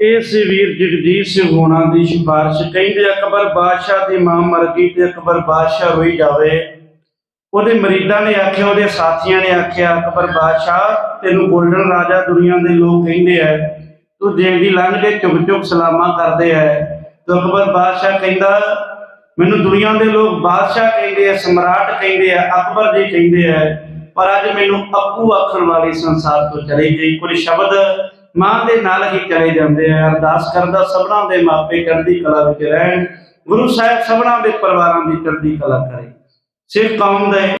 ਇਸ ਵੀਰ ਜਗਜੀਤ ਸਿੰਘ ਹੋਣਾ ਦੀ ਸਿਫਾਰਿਸ਼ ਕਹਿੰਦੇ ਅਕਬਰ ਬਾਦਸ਼ਾਹ ਦੀ ਮਾਂ ਮਰ ਤੇ ਅਕਬਰ ਬਾਦਸ਼ਾਹ ਰੋਈ ਜਾਵੇ। ਉਹਦੇ ਮਰੀਦਾਂ ਨੇ ਆਖਿਆ ਉਹਦੇ ਸਾਥੀਆਂ ਨੇ ਆਖਿਆ ਅਕਬਰ ਬਾਦਸ਼ਾਹ ਤੈਨੂੰ ਗੋਲਡਨ ਰਾਜਾ ਦੁਨੀਆ ਦੇ ਲੋਕ ਕਹਿੰਦੇ ਐ ਤੂੰ ਦੇਣ ਦੀ ਲੰਘ ਦੇ ਸਲਾਮਾਂ ਕਰਦੇ ਐ। ਤੇ ਅਕਬਰ ਬਾਦਸ਼ਾਹ ਕਹਿੰਦਾ, ਮੈਨੂੰ ਦੁਨੀਆ ਦੇ ਲੋਕ ਬਾਦਸ਼ਾਹ ਕਹਿੰਦੇ ਐ, ਸਮਰਾਟ ਕਹਿੰਦੇ ਐ, ਅਕਬਰ ਜੀ ਕਹਿੰਦੇ ਐ, ਪਰ ਅੱਜ ਮੈਨੂੰ ਅੱਪੂ ਆਖਣ ਵਾਲੀ ਸੰਸਾਰ ਤੋਂ ਚਲੀ ਗਈ। ਕੁਝ ਸ਼ਬਦ ਮਾਂ ਦੇ ਨਾਲ ਹੀ ਚਲੇ ਜਾਂਦੇ ਆ ਅਰਦਾਸ ਕਰਦਾ ਸਭਨਾਂ ਦੇ ਮਾਪੇ ਚੜ੍ਹਦੀ ਕਲਾ ਵਿੱਚ ਰਹਿਣ। ਗੁਰੂ ਸਾਹਿਬ ਸਭਨਾਂ ਦੇ ਪਰਿਵਾਰਾਂ ਦੀ ਚੜ੍ਹਦੀ ਕਲਾ ਕਰੇ। ਸਿੱਖ ਕੌਮ ਦੇ